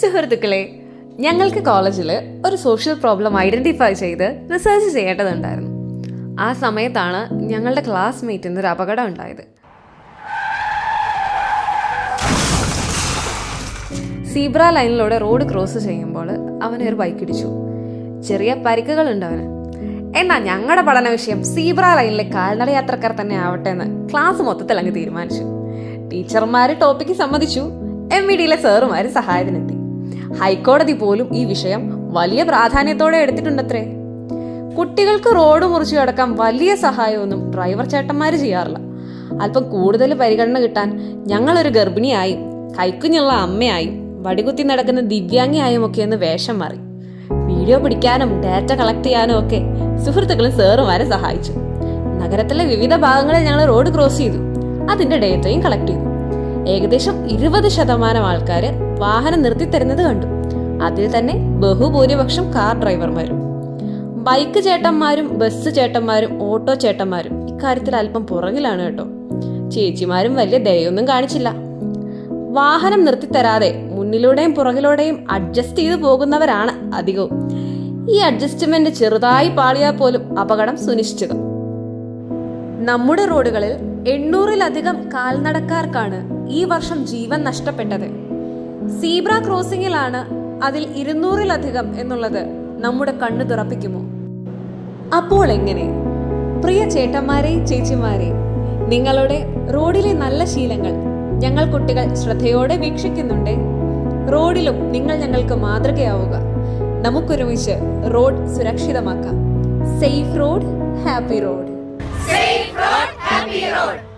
സുഹൃത്തുക്കളെ ഞങ്ങൾക്ക് കോളേജിൽ ഒരു സോഷ്യൽ പ്രോബ്ലം ഐഡന്റിഫൈ ചെയ്ത് റിസർച്ച് ചെയ്യേണ്ടതുണ്ടായിരുന്നു. ആ സമയത്താണ് ഞങ്ങളുടെ ക്ലാസ്മേറ്റിന് ഒരു അപകടം ഉണ്ടായത്. സീബ്ര ലൈനിലൂടെ റോഡ് ക്രോസ് ചെയ്യുമ്പോൾ അവനെ ഒരു ബൈക്ക് ഇടിച്ചു. ചെറിയ പരിക്കുകളുണ്ട് അവന്. എന്നാ ഞങ്ങളുടെ പഠന വിഷയം സീബ്ര ലൈനിലെ കാൽനട യാത്രക്കാർ തന്നെ ആവട്ടെ എന്ന് ക്ലാസ് മൊത്തത്തിൽ അങ്ങ് തീരുമാനിച്ചു. ടീച്ചർമാർ ടോപ്പിക്ക് സമ്മതിച്ചു. എം ഇ ഡിയിലെ സാറുമാർ സഹായത്തിനെത്തി. ഹൈക്കോടതി പോലും ഈ വിഷയം വലിയ പ്രാധാന്യത്തോടെ എടുത്തിട്ടുണ്ടത്രേ. കുട്ടികൾക്ക് റോഡ് മുറിച്ചു കിടക്കാൻ വലിയ സഹായമൊന്നും ഡ്രൈവർ ചേട്ടന്മാർ ചെയ്യാറില്ല. അല്പം കൂടുതൽ പരിഗണന കിട്ടാൻ ഞങ്ങളൊരു ഗർഭിണിയായി കൈക്കുഞ്ഞുള്ള അമ്മയായി വടികുത്തി നടക്കുന്ന ദിവ്യാംഗിയായും ഒക്കെ ഒന്ന് വേഷം മാറി. വീഡിയോ പിടിക്കാനും ഡാറ്റ കളക്ട് ചെയ്യാനും ഒക്കെ സുഹൃത്തുക്കളും സാറുമാരെ സഹായിച്ചു. നഗരത്തിലെ വിവിധ ഭാഗങ്ങളിൽ ഞങ്ങൾ റോഡ് ക്രോസ് ചെയ്തു. അതിന്റെ ഡേറ്റയും കളക്ട് ചെയ്തു. ഏകദേശം ഇരുപത് ശതമാനം ആൾക്കാർ വാഹനം നിർത്തിത്തരുന്നത് കണ്ടു. അതിൽ തന്നെ ബഹുഭൂരിപക്ഷം കാർ ഡ്രൈവർമാരും. ബൈക്ക് ചേട്ടന്മാരും ബസ് ചേട്ടന്മാരും ഓട്ടോ ചേട്ടന്മാരും ഇക്കാര്യത്തിൽ അല്പം പുറകിലാണ് കേട്ടോ. ചേച്ചിമാരും വലിയ ദയൊന്നും കാണിച്ചില്ല. വാഹനം നിർത്തിത്തരാതെ മുന്നിലൂടെയും പുറകിലൂടെയും അഡ്ജസ്റ്റ് ചെയ്തു പോകുന്നവരാണ് അധികവും. ഈ അഡ്ജസ്റ്റ്മെന്റ് ചെറുതായി പാളിയാൽ പോലും അപകടം സുനിശ്ചിതം. നമ്മുടെ റോഡുകളിൽ എണ്ണൂറിലധികം കാൽനടക്കാർക്കാണ് ഈ വർഷം ജീവൻ നഷ്ടപ്പെട്ടത്. സീബ്ര ക്രോസിംഗിലാണ് അതിൽ ഇരുന്നൂറിലധികം എന്നുള്ളത് നമ്മുടെ കണ്ണു തുറപ്പിക്കുമോ? അപ്പോൾ എങ്ങനെ? പ്രിയ ചേട്ടന്മാരെ ചേച്ചിമാരെ നിങ്ങളുടെ റോഡിലെ നല്ല ശീലങ്ങൾ ഞങ്ങൾ കുട്ടികൾ ശ്രദ്ധയോടെ വീക്ഷിക്കുന്നുണ്ട്. റോഡിലും നിങ്ങൾ ഞങ്ങൾക്ക് മാതൃകയാവുക. നമുക്കൊരുമിച്ച് road സുരക്ഷിതമാക്കാം. Safe road happy road. Road.